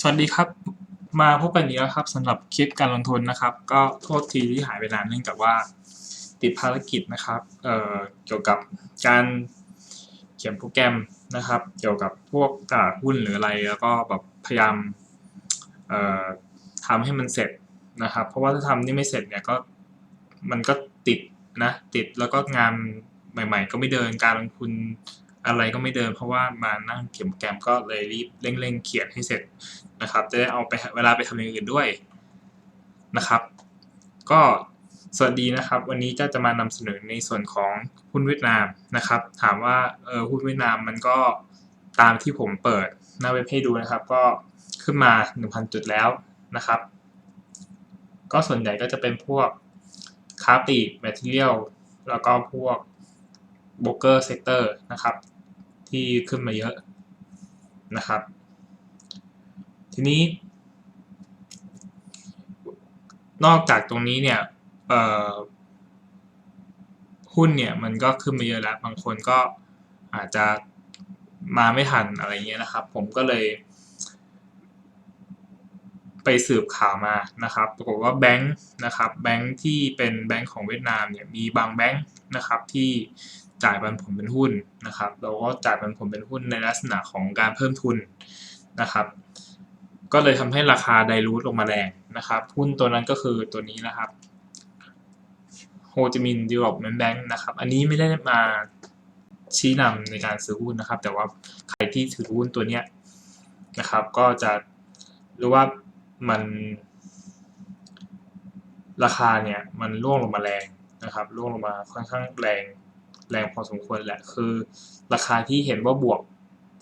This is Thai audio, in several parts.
สวัสดีครับมาพบกันอีกแล้วครับสำหรับคลิปการลงทุนนะครับ ก็โทษทีที่หายไปนานเนื่องจากว่าติดภารกิจนะครับเอ่อเกี่ยวกับการเขียนโปรแกรมนะครับ เกี่ยวกับพวกตลาดหุ้นหรืออะไร แล้วก็แบบพยายามเอ่อทำให้มันเสร็จนะครับ เพราะว่าถ้าทำนี่ไม่เสร็จเนี่ยก็มันก็ติดนะติดแล้วก็งานใหม่ ๆ ก็ไม่เดินการลงทุน อะไรก็ไม่เดิน เพราะว่ามานั่งเขียนโปรแกรมก็เลยรีบเร่งๆเขียนให้เสร็จนะครับ จะได้เอาไปเวลาไปทำอย่างอื่นด้วยนะครับ ก็สวัสดีนะครับ วันนี้จะจะมานำเสนอในส่วนของหุ้นเวียดนามนะครับ ถามว่าเออหุ้นเวียดนามมันก็ตามที่ผมเปิดหน้าเว็บให้ดูนะครับ ก็ขึ้นมา 1,000 จุดแล้วนะครับ ก็ส่วนใหญ่ก็จะเป็นพวกค้าปลีกแมทเทียลแล้วก็พวกโบรกเกอร์เซกเตอร์นะครับ ที่ขึ้นมาเยอะนะครับ ทีนี้ นอกจากตรงนี้เนี่ยหุ้นเนี่ยมันก็ขึ้นมาเยอะแล้ว บางคนก็อาจจะมาไม่ทันอะไรเงี้ยนะครับ ผมก็เลย ไปสืบข่าวมานะครับปรากฏว่าแบงค์นะครับแบงค์ที่เป็นแบงค์ของเวียดนามเนี่ยมีบางแบงค์นะครับที่ จ่ายปันผลเป็นหุ้นนะครับแล้วก็จ่ายปันผลเป็นหุ้นในลักษณะของการเพิ่มทุนนะครับ ก็เลยทำให้ราคาไดรูทลงมาแรงนะครับ หุ้นตัวนั้นก็คือตัวนี้นะครับโฮจิมินห์ดีเวล็อปเมนต์แบงค์นะครับ อันนี้ไม่ได้มาชี้นำในการซื้อหุ้นนะครับ แต่ว่าใครที่ถือหุ้นตัวเนี้ยนะครับ ก็จะรู้ว่ามันราคาเนี่ยมันร่วงลงมาแรงนะครับร่วงลงมาค่อนข้างแรง แรงพอสมควรแหละคือ ราคาที่เห็นว่าบวก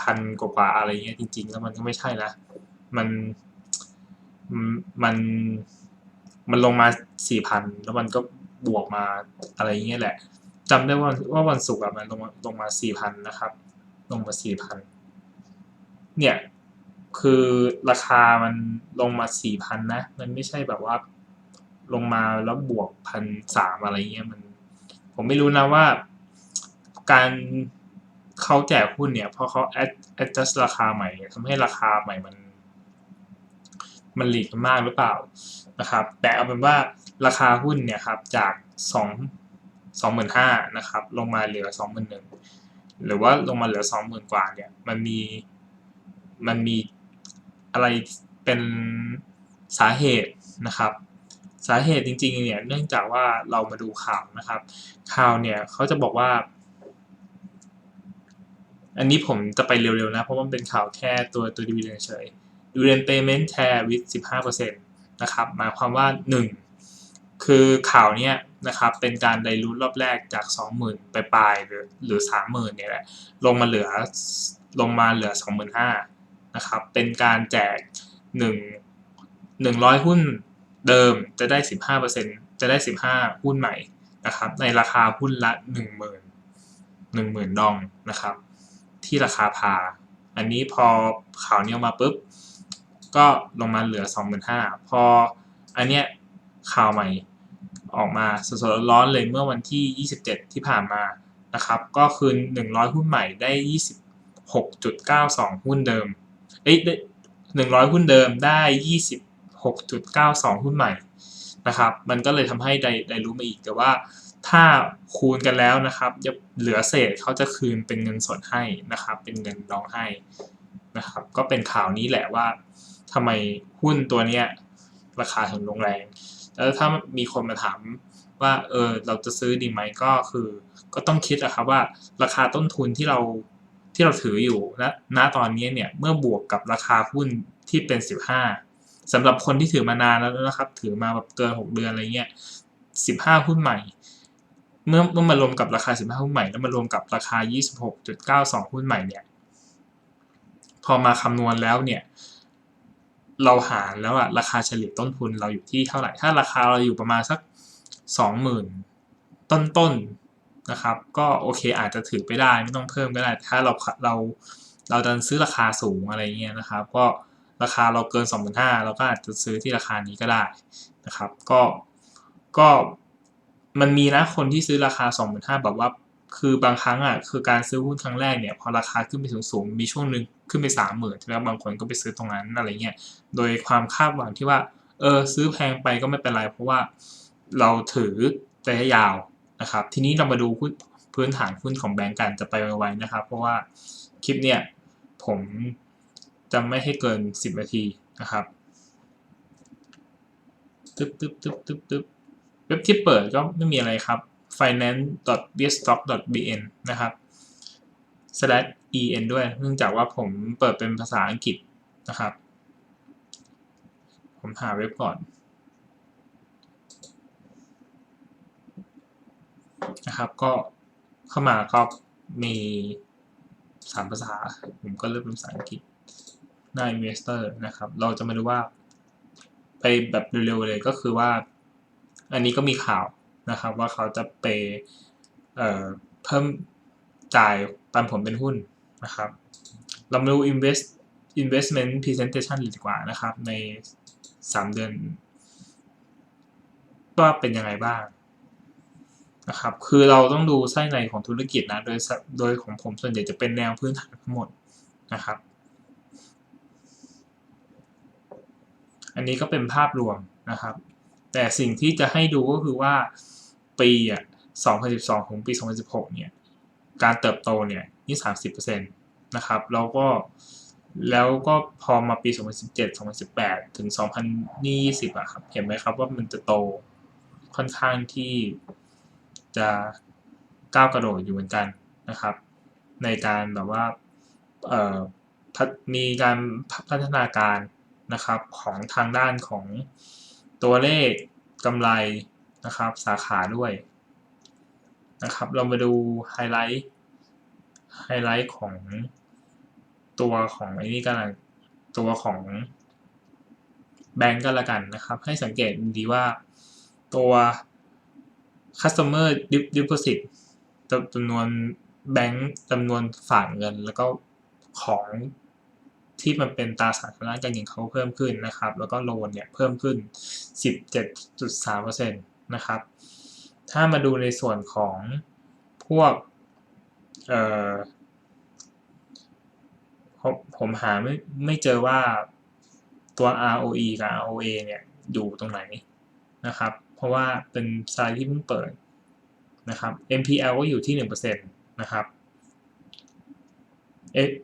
พันกว่าอะไรเงี้ยจริง ๆ แล้วมันก็ไม่ใช่นะมันมันมันลงมาสี่พันแล้วมันก็บวกมาอะไรเงี้ยแหละจำได้ว่าว่าวันศุกร์อะมันลงมาลงมาสี่พันนะครับ ลงมาสี่พันเนี่ยคือราคามันลงมาสี่พันนะ มันไม่ใช่แบบว่าลงมาแล้วบวกพันสามอะไรเงี้ยมัน ผมไม่รู้นะว่า การเขาแจกหุ้นเนี่ยพอเขา adjust ราคาใหม่ทำให้ราคาใหม่มัน มันหลีกมากหรือเปล่านะครับแต่เอาเป็นว่าราคาหุ้นเนี่ยครับจากสองสองหมื่นห้านะครับลงมาเหลือสองหมื่นหนึ่งหรือว่าลงมาเหลือสองหมื่นกว่าเนี่ยมันมีมันมีอะไรเป็นสาเหตุนะครับ สาเหตุจริงๆเนี่ยเนื่องจากว่าเรามาดูข่าวนะครับข่าวเนี่ยเขาจะบอกว่า อันนี้ผมจะไปเร็วๆนะ เพราะมันเป็นข่าวแค่ตัวตัวดีเวเฉยดีเวนเปย์เมนต์แชร์วิด15%นต์นะครับหมายความว่า1คือข่าวเนี้ยนะครับเป็นการไดรูทรอบแรกจาก 20,000ไปปลายหรือหรือ 30,000เนี่ยแหละลงมาเหลือลงมาเหลือ 25,000นะครับเป็นการแจก 1 100 หุ้นเดิมจะได้ 15%จะได้ 15 หุ้นใหม่นะครับในราคาหุ้นละ 10,000 10,000 ดองนะครับ ที่ราคาพา อันนี้พอข่าวนี้ออกมาปุ๊บ ก็ลงมาเหลือ 25,000พออันเนี้ยข่าวใหม่ออกมาสดๆร้อนเลยเมื่อวันที่ 27 ที่ผ่านมานะครับ ก็คือ 100 หุ้นใหม่ได้ 26.92 หุ้นเดิม เอ้ย100 หุ้นเดิมได้ 26.92 หุ้นใหม่นะครับ มันก็เลยทำให้ได้ได้รู้มาอีกแต่ว่า ถ้าคูณกันแล้วนะครับเหลือเศษเขาจะคืนเป็นเงินสดให้นะครับ เป็นเงินดองให้นะครับ ก็เป็นข่าวนี้แหละว่าทำไมหุ้นตัวเนี้ยราคาถึงลงแรง แล้วถ้ามีคนมาถามว่าเออเราจะซื้อดีไหมก็คือ ก็ต้องคิดอะครับว่าราคาต้นทุนที่เราที่เราถืออยู่ณณตอนนี้เนี่ยเมื่อบวกกับราคาหุ้นที่เป็น 15สำหรับคนที่ถือมานานแล้วนะครับ ถือมาแบบเกิน 6 เดือนอะไรเงี้ย 15 หุ้นใหม่ เมื่อเมื่อมารวมกับราคา 15 หุ้นใหม่แล้วมารวมกับราคา 26.92 หุ้นใหม่เนี่ย พอมาคำนวณแล้วเนี่ย เราหารแล้วอะราคาเฉลี่ยต้นทุนเราอยู่ที่เท่าไหร่ ถ้าราคาเราอยู่ประมาณสัก 20,000 ต้นๆนะครับ ก็โอเคอาจจะถือไปได้ไม่ต้องเพิ่มก็ได้ ถ้าเราเราเราดันซื้อราคาสูงอะไรเงี้ยนะครับ ก็ราคาเราเกิน 25,000เราก็อาจจะซื้อที่ราคานี้ก็ได้นะครับ ก็ก็ มันมีนะคนที่ซื้อราคา 25,000แบบว่า คือบางครั้งอะคือการซื้อหุ้นครั้งแรกเนี่ยพอราคาขึ้นไปสูงๆมีช่วงหนึ่งขึ้นไปสามหมื่นแล้วบางคนก็ไปซื้อตรงนั้นอะไรเงี้ยโดยความคาดหวังที่ว่าเออซื้อแพงไปก็ไม่เป็นไร เพราะว่าเราถือระยะยาวนะครับ ทีนี้เรามาดูพื้นฐานหุ้นของแบงก์กันจะไปไวๆนะครับ เพราะว่าคลิปเนี่ยผมจะไม่ให้เกิน 10 นาทีนะครับตึ๊บตึ๊บตึ๊บตึ๊บตึ๊บ ว็บที่เปิดก็ไม่มีอะไรครับ finance.bstock.bn นะครับ slash en ด้วย เนื่องจากว่าผมเปิดเป็นภาษาอังกฤษนะครับ ผมหาเว็บก่อนนะครับ ก็เข้ามาก็มีสามภาษา ผมก็เลือกเป็นภาษาอังกฤษหน้า investor นะครับ เราจะมาดูว่าไปแบบเร็วๆเลยก็คือว่า อันนี้ก็มีข่าวนะครับว่าเขาจะไปเเพิ่มจ่ายปันผลเป็นหุ้นนะครับ เรามาดู invest investment presentation ดีกว่านะครับ ใน 3 เดือนว่าเป็นยังไงบ้างนะครับ คือเราต้องดูไส้ในของธุรกิจนะ โดย โดยของผมส่วนใหญ่จะเป็นแนวพื้นฐานทั้งหมดนะครับ อันนี้ก็เป็นภาพรวมนะครับ แต่สิ่งที่จะให้ดูก็คือว่าปีอะ2012 ถึงปี 2016 เนี่ย การเติบโตเนี่ยนี่ 30%นะครับ แล้วก็แล้วก็พอมาปี 2017 2018 ถึง 2020อะครับ เห็นไหมครับว่ามันจะโตค่อนข้างที่จะก้าวกระโดดอยู่เหมือนกันนะครับ ในการแบบว่าเอ่อมีการพัฒนาการนะครับของทางด้านของ ตัวเลขกำไรนะครับสาขาด้วยนะครับ เรามาดูไฮไลท์ไฮไลท์ของตัวของไอ้นี่กันตัวของแบงก์กันละกันนะครับ ให้สังเกตดีว่าตัว customer deposit จำนวนแบงก์จำนวนฝากเงินแล้วก็ของ ที่มันเป็นตราสารทางด้านการเงินเขาเพิ่มขึ้นนะครับ แล้วก็โลนเนี่ยเพิ่มขึ้น 17.3%นะครับ ถ้ามาดูในส่วนของพวกเอ่อผมผมหาไม่ไม่เจอว่าตัว ROE กับ ROA เนี่ยอยู่ตรงไหนนะครับ เพราะว่าเป็นไซต์ที่เพิ่งเปิดนะครับ NPL ก็อยู่ที่ 1%นะครับ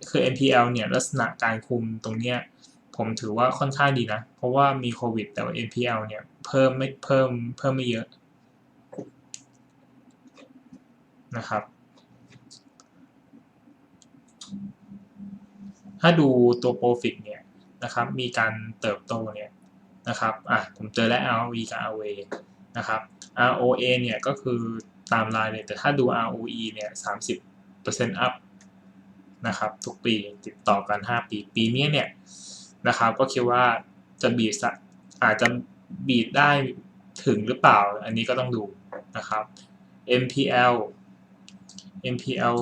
คือ NPL เนี่ยลักษณะการคุมตรงเนี้ยผมถือว่าค่อนข้างดีนะ เพราะว่ามีโควิด แต่ว่า NPL เนี่ยเพิ่มไม่เพิ่มเพิ่มไม่เยอะนะครับถ้าดูตัว Profit เนี่ยนะครับ มีการเติบโตเนี่ยนะครับ อะ ผมเจอแล้ว ROE กับ ROA นะครับ ROA เนี่ยก็คือตามลายเลย แต่ถ้าดู ROE เนี่ย30% up นะครับทุกปีติดต่อกัน 5 ปี ปีนี้เนี่ยนะครับก็คิดว่าจะบีดอาจจะบีดได้ถึงหรือเปล่า อันนี้ก็ต้องดูนะครับ MPL MPL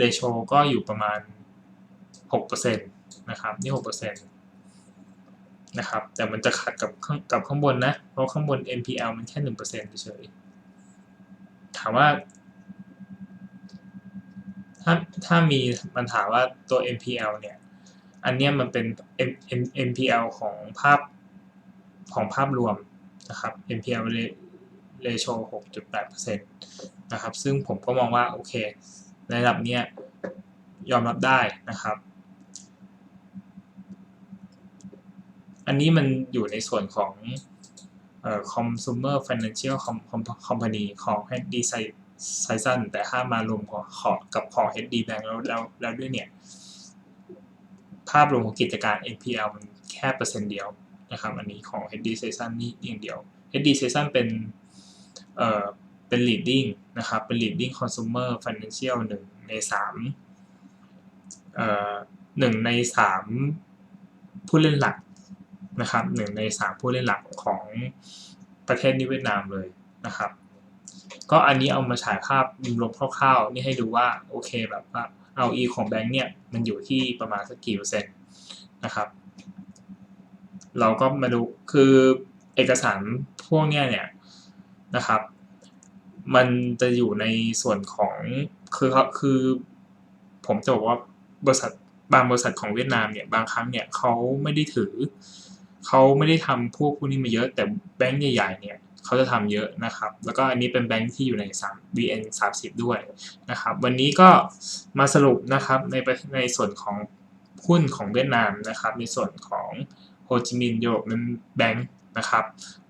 ratio ก็อยู่ประมาณ 6%นะครับนี่ 6%นะครับแต่มันจะขัดกับกับข้างบนนะ เพราะข้างบน NPL มันแค่ 1%เฉยถามว่า ถ้าถ้ามีมันถามว่าตัว NPL เนี่ย อันเนี้ยมันเป็น NPL ของภาพของภาพรวมนะครับ NPL ratio 6.8%นะครับ ซึ่งผมก็มองว่า โอเค ในระดับเนี้ยยอมรับได้นะครับ อันนี้มันอยู่ในส่วนของเอ่อ consumer financial company ของ DSI HD Season แต่ถ้ามารวมของกับของ HD Bank แล้วแล้วแล้วด้วยเนี่ย ภาพรวมของกิจการ NPL มันแค่เปอร์เซ็นต์เดียวนะครับ อันนี้ของ HD Season นี่อย่างเดียว HD Season เป็นเอ่อเป็น leading นะครับ เป็น leading consumer financial หนึ่งในสามเอ่อหนึ่งในสามผู้เล่นหลักนะครับหนึ่งในสามผู้เล่นหลักของประเทศนี้เวียดนามเลยนะครับ ก็อันนี้เอามาฉายภาพรวมคร่าวๆ นี่ให้ดูว่าโอเคแบบว่า ROE ของแบงค์เนี่ยมันอยู่ที่ประมาณสักกี่เปอร์เซ็นต์นะครับ เราก็มาดูคือเอกสารพวกเนี้ยเนี่ยนะครับ มันจะอยู่ในส่วนของคือเขาคือผมจะบอกว่าบริษัทบางบริษัทของเวียดนามเนี่ยบางครั้งเนี่ยเขาไม่ได้ถือเขาไม่ได้ทำพวกพวกนี้มาเยอะแต่แบงก์ใหญ่ๆเนี่ย เขาจะทำเยอะนะครับ แล้วก็อันนี้เป็นแบงก์ที่อยู่ใน3 BN 30 ด้วยนะครับ วันนี้ก็มาสรุปนะครับในในส่วนของหุ้นของเวียดนามนะครับ ในส่วนของโฮจิมินห์ยูโรปนั้นแบงก์นะครับ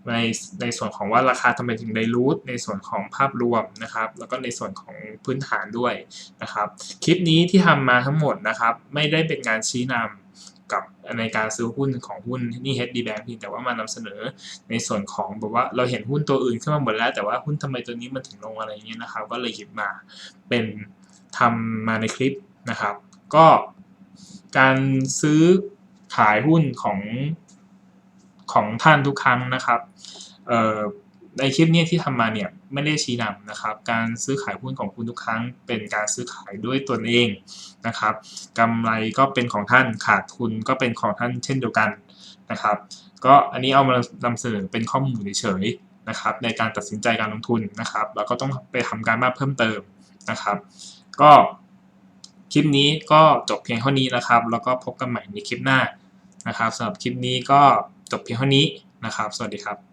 ในในส่วนของว่าราคาทำไมถึงได้รูทในส่วนของภาพรวมนะครับ แล้วก็ในส่วนของพื้นฐานด้วยนะครับ คลิปนี้ที่ทำมาทั้งหมดนะครับ ไม่ได้เป็นการชี้นำ กับในการซื้อหุ้นของหุ้นนี่ HD Bank เพียงแต่ว่ามานำเสนอในส่วนของแบบว่าเราเห็นหุ้นตัวอื่นขึ้นมาหมดแล้ว แต่ว่าหุ้นทำไมตัวนี้มันถึงลงอะไรอย่างเงี้ยนะครับ ก็เลยหยิบมาเป็นทำมาในคลิปนะครับ ก็การซื้อขายหุ้นของของท่านทุกครั้งนะครับ เอ่อ ในคลิปนี้ที่ทำมาเนี่ยไม่ได้ชี้นำนะครับ การซื้อขายหุ้นของคุณทุกครั้ง เป็นการซื้อขายด้วยตนเองนะครับกำไรก็เป็นของท่านขาดทุนก็เป็นของท่านเช่นเดียวกันนะครับ ก็อันนี้เอามานำเสนอเป็นข้อมูลเฉยๆนะครับ ในการตัดสินใจการลงทุนนะครับ แล้วก็ต้องไปทำการบ้านเพิ่มเติมนะครับ ก็คลิปนี้ก็จบเพียงเท่านี้นะครับ แล้วก็พบกันใหม่ในคลิปหน้านะครับสำหรับคลิปนี้ก็จบเพียงเท่านี้นะครับ สวัสดีครับ